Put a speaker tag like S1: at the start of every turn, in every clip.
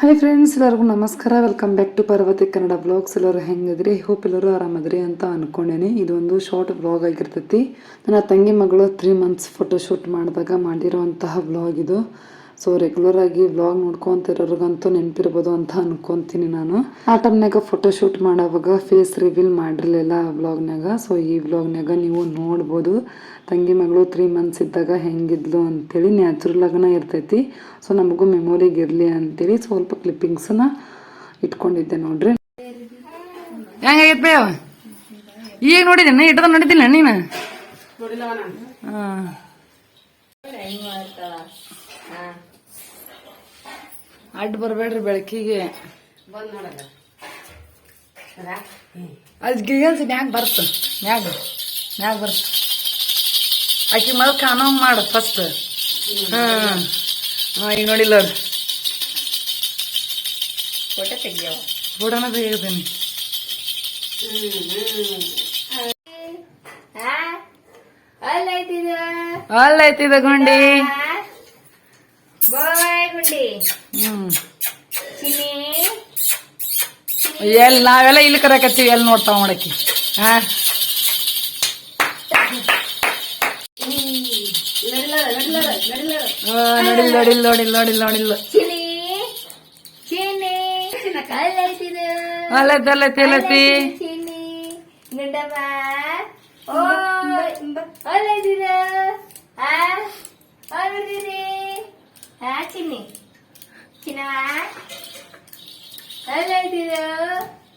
S1: Hi friends ಎಲ್ಲರಿಗೂ ನಮಸ್ಕಾರ. Welcome back to Parvati Kannada vlogs ಎಲ್ಲರೂ ಹೆಂಗಿದ್ರಿ? ಹೋಪ್ ಎಲ್ಲರೂ ಆರಾಮದ್ರಿ ಅಂತ ಅಂದ್ಕೊಂಡೇನೆ ಇದೊಂದು ಶಾರ್ಟ್ ಬ್ಲಾಗ್ ಆಗಿರ್ತೈತಿ. ನನ್ನ ತಂಗಿ ಮಗಳು ತ್ರೀ ಮಂತ್ಸ್ ಫೋಟೋಶೂಟ್ ಮಾಡಿದಾಗ ಮಾಡಿರುವಂತಹ ಬ್ಲಾಗ್ ಇದು. ಸೊ ರೆಗ್ಯುಲರ್ ಆಗಿ ಬ್ಲಾಗ್ ನೋಡ್ಕೊಂತಿರೋರ್ಗಂತೂ ನೆನಪಿರ್ಬೋದು ಅಂತ ಅನ್ಕೊಂತೀನಿ ನಾನು. ಆ ಟೈಮ್ನಾಗ ಫೋಟೋಶೂಟ್ ಮಾಡೋವಾಗ ಫೇಸ್ ರಿವೀಲ್ ಮಾಡಿರಲಿಲ್ಲ ಆ ಬ್ಲಾಗ್ನಾಗ ಸೊ ಈ ಬ್ಲಾಗ್ನಾಗ ನೀವು ನೋಡ್ಬೋದು. ತಂಗಿ ಮಗಳು ತ್ರೀ ಮಂತ್ಸ್ ಇದ್ದಾಗ ಹೆಂಗಿದ್ಲು ಅಂತೇಳಿ ನ್ಯಾಚುರಲ್ ಆಗನ ಇರ್ತೈತಿ. ಸೊ ನಮಗೂ ಮೆಮೊರಿಗೆ ಇರಲಿ ಅಂತೇಳಿ ಸ್ವಲ್ಪ ಕ್ಲಿಪ್ಪಿಂಗ್ಸನ್ನ ಇಟ್ಕೊಂಡಿದ್ದೆ ನೋಡ್ರಿ. ಹೆಂಗಾಗೈತೆ ಈಗ ಈಗ ನೋಡಿದ್ದೇನೆ ಇಟ್ಟದ ನೋಡಿದ್ದಿಲ್ಲ ನೀನು? ಹಾಂ. ಅಡ್ಡ ಬರಬೇಡ್ರಿ ಬೆಳಕಿಗೆ. ಅದು ಗಿಳಿಗನ್ಸಿ ಮ್ಯಾಗ ಬರ್ತ ಮ್ಯಾಗ ಮ್ಯಾಗ ಬರ್ತ. ಆಕಿ ಮೊದಲು ಕಾನೋ ಮಾಡು ಫಸ್ಟ್ ಹಾಂ. ಹಾಂ ಈಗ ನೋಡಿಲ್ಲ ಅವ್ರು
S2: ಫೋಟೋ ತೆಗಿಯವ
S1: ಫೋಟೋನ ತೆಗಿತೀನಿ
S2: ಅಲ್ಲ ಐತಿದ
S1: ಗುಂಡಿ. ಎಲ್ಲಿ ನಾವೆಲ್ಲ ಇಲ್ಲಿ ಕರಕತ್ತೀವಿ ಎಲ್ಲಿ ನೋಡ್ತಾವ ಮಾಡಕ್ಕೆ ಹಾ. ನೋಡಿಲ್ ನೋಡಿಲ್ ನೋಡಿಲ್ಲ ನೋಡಿಲ್ಲ
S2: ಚಿನಿ ಚಿನಿ ಅಲ್ಲ ಐತಿದ
S1: ಅಲ್ಲೈತಿ. ಅಲ್ಲೈತಿ
S2: ಓ ಅಲ್ಲ ಐತಿದ ಆ ಆ ನೋಡ್ತೀನಿ ಆ ಚಿನ್ನಿ ಅಲ್ಲ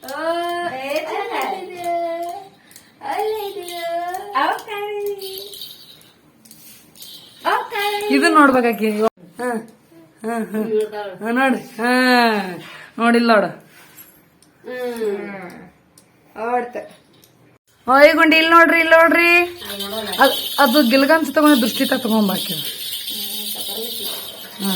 S2: ಓ ಅಲ್ಲ ಕಾಣಿ
S1: ಇದು ನೋಡ್ಬೇಕಾಕಿ ಹಾ ಹಾ ನೋಡಿ ಹಾ, ನೋಡ್ರಿ. ಹಾ ನೋಡಿಲ್ಲ ನೋಡ. ಓಯ್ ಗುಂಡಿ ಇಲ್ಲಿ ನೋಡ್ರಿ ಇಲ್ಲಿ ನೋಡ್ರಿ. ಅದ್- ಅದು ಗಿಲ್ಗನ್ಸ್ ತಗೊಂಡು ದೃಷ್ಟಿ ತಗೊಂಬಾಕಿ ಹಾ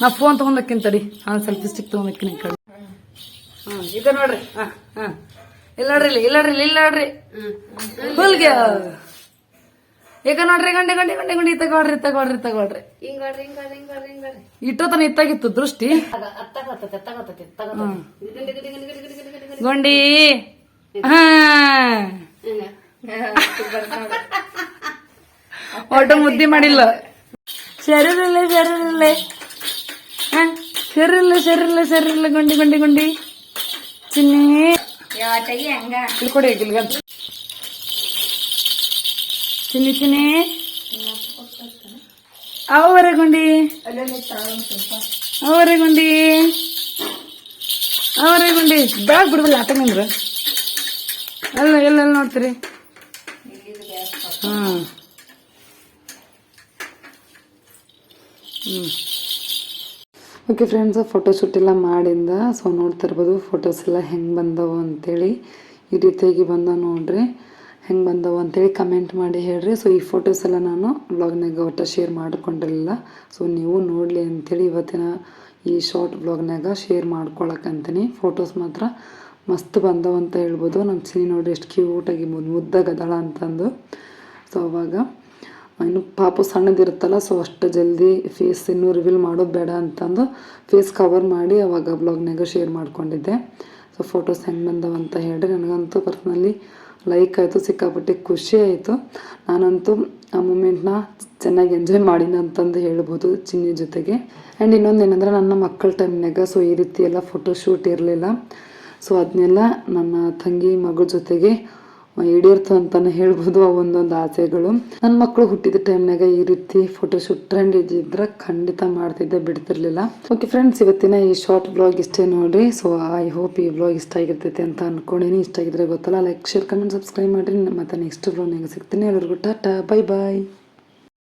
S1: ನಾ ಫೋನ್ ತಗೊಂಡಕ್ಕಿಂತ ತಡಿ. ಹಾ ಸೆಲ್ಫಿ ಸ್ಟಿಕ್ ತಗೊಂಡಕ್ಕಿನ ಕಡೆ. ಹಾ ಇದೆ ನೋಡ್ರಿ. ಹಾ ಹಾ. ಇಲ್ಲ ನೋಡ್ರಿ ಇಲ್ಲಿ ಇಲ್ಲ ನೋಡ್ರಿ ಇಲ್ಲಿ ನೋಡ್ರಿ. ಹುಲ್ಗೆ. ಈಗ ನೋಡ್ರಿ ಗಂಡೆ ಗಂಡಿ ಗಂಡೆ ಗಂಡಿ ತಗೊಳ್ರಿ ತಗೊಳ್ರಿ ತಗೊಳ್ರಿ. ಇಟ್ಟೋತನ ಇತ್ತಾಗಿತ್ತು ದೃಷ್ಟಿ. ಗುಂಡಿ ಹಾ. ಒಟ್ಟು ಮುದ್ದಿ ಮಾಡಿಲ್ಲ. ಶರೀರಿಲ್ಲ ಶರೀರಿಲ್ಲ ಹ ಶರೀರಿಲ್ಲ ಶರೀರಿಲ್ಲ ಶರೀರಿಲ್ಲ ಗುಂಡಿ ಗುಂಡಿ ಗುಂಡಿ ಚಿನ್ನಿ
S2: ಯಾವ ತೆಗಿ ಹಂಗ
S1: ಇಲ್ಲಿ ಕೊಡಿ ಗಿಲ್ಗಂತ ಚಿನ್ನಿ ಚಿನ್ನಿ ಅವರೇ ಗುಂಡಿ ಅವರೇ ಗುಂಡಿ ಅವರೇ ಗುಂಡಿ ಬ್ಯಾಗ್ ಬಿಡ್ಬಲ್ಲ ಆಟ ನಿಂದ್ರ ಅಲ್ಲ ಎಲ್ಲೆಲ್ಲ ನೋಡ್ತೀರಿ ಹ್ಮ್ ಓಕೆ ಫ್ರೆಂಡ್ಸ್ ಫೋಟೋಶೂಟ್ ಎಲ್ಲ ಮಾಡಿಂದ ಸೊ ನೋಡ್ತಿರ್ಬೋದು ಫೋಟೋಸ್ ಎಲ್ಲ ಹೆಂಗೆ ಬಂದವು ಅಂತೇಳಿ. ಈ ರೀತಿಯಾಗಿ ಬಂದವು ನೋಡ್ರಿ. ಹೆಂಗೆ ಬಂದವು ಅಂತೇಳಿ ಕಮೆಂಟ್ ಮಾಡಿ ಹೇಳ್ರಿ. ಸೊ ಈ ಫೋಟೋಸ್ ಎಲ್ಲ ನಾನು ಬ್ಲಾಗ್ನಾಗ ಒಟ್ಟು ಶೇರ್ ಮಾಡಿಕೊಂಡಿರಲಿಲ್ಲ. ಸೊ ನೀವು ನೋಡಲಿ ಅಂತೇಳಿ ಇವತ್ತಿನ ಈ ಶಾರ್ಟ್ ಬ್ಲಾಗ್ನಾಗ ಶೇರ್ ಮಾಡ್ಕೊಳಕ್ಕಂತೀನಿ. ಫೋಟೋಸ್ ಮಾತ್ರ ಮಸ್ತ್ ಬಂದವು ಅಂತ ಹೇಳ್ಬೋದು. ನಮ್ಮ ಸಿನಿ ನೋಡ್ರಿ, ಎಷ್ಟು ಕ್ಯೂಟಾಗಿ ಮುದ್ದಾಗದಾಳ ಅಂತಂದು. ಸೊ ಅವಾಗ ಇನ್ನು ಪಾಪು ಸಣ್ಣದಿರುತ್ತಲ್ಲ ಸೊ ಅಷ್ಟು ಜಲ್ದಿ ಫೇಸ್ ಇನ್ನೂ ರಿವೀಲ್ ಮಾಡೋದು ಬೇಡ ಅಂತಂದು ಫೇಸ್ ಕವರ್ ಮಾಡಿ ಅವಾಗ ಬ್ಲಾಗ್ನಾಗ ಶೇರ್ ಮಾಡ್ಕೊಂಡಿದ್ದೆ. ಸೊ ಫೋಟೋಸ್ ಹೆಂಗೆ ಬಂದವ ಅಂತ ಹೇಳಿ ನನಗಂತೂ ಪರ್ಸ್ನಲಿ ಲೈಕ್ ಆಯಿತು, ಸಿಕ್ಕಾಪಟ್ಟೆ ಖುಷಿ ಆಯಿತು. ನಾನಂತೂ ಆ ಮೂಮೆಂಟ್ನ ಚೆನ್ನಾಗಿ ಎಂಜಾಯ್ ಮಾಡಿನ ಅಂತಂದು ಹೇಳ್ಬೋದು ಚಿನ್ನಿ ಜೊತೆಗೆ. ಆ್ಯಂಡ್ ಇನ್ನೊಂದು ಏನಂದ್ರೆ ನನ್ನ ಮಕ್ಕಳ ಟೈಮ್ನಾಗ ಸೊ ಈ ರೀತಿ ಎಲ್ಲ ಫೋಟೋಶೂಟ್ ಇರಲಿಲ್ಲ. ಸೊ ಅದನ್ನೆಲ್ಲ ನನ್ನ ತಂಗಿ ಮಗಳ ಜೊತೆಗೆ ಈಡೇರ್ತು ಅಂತಾನೆ ಹೇಳ್ಬೋದು ಆ ಒಂದೊಂದು ಆಸೆಗಳು. ನನ್ನ ಮಕ್ಕಳು ಹುಟ್ಟಿದ ಟೈಮ್ನಾಗ ಈ ರೀತಿ ಫೋಟೋಶೂಟ್ ಟ್ರೆಂಡ್ ಇದ್ದಿದ್ರೆ ಖಂಡಿತ ಮಾಡ್ತಿದ್ದೆ, ಬಿಡ್ತಿರ್ಲಿಲ್ಲ. ಓಕೆ ಫ್ರೆಂಡ್ಸ್ ಇವತ್ತಿನ ಈ ಶಾರ್ಟ್ ಬ್ಲಾಗ್ ಇಷ್ಟೇ ನೋಡ್ರಿ. ಸೊ ಐ ಹೋಪ್ ಈ ಬ್ಲಾಗ್ ಇಷ್ಟ ಆಗಿರ್ತೈತಿ ಅಂತ ಅನ್ಕೊಂಡೇನಿ. ಇಷ್ಟ ಆಗಿದ್ರೆ ಗೊತ್ತಲ್ಲ ಲೈಕ್ ಶೇರ್ ಕಮೆಂಟ್ ಸಬ್ಸ್ಕ್ರೈಬ್ ಮಾಡ್ರಿ. ಮತ್ತೆ ನೆಕ್ಸ್ಟ್ ಬ್ಲಾಗ್ನಾಗ ಸಿಗ್ತೀನಿ. ಎಲ್ಲರಿಗೂ ಟಾಟಾ ಬೈ ಬಾಯ್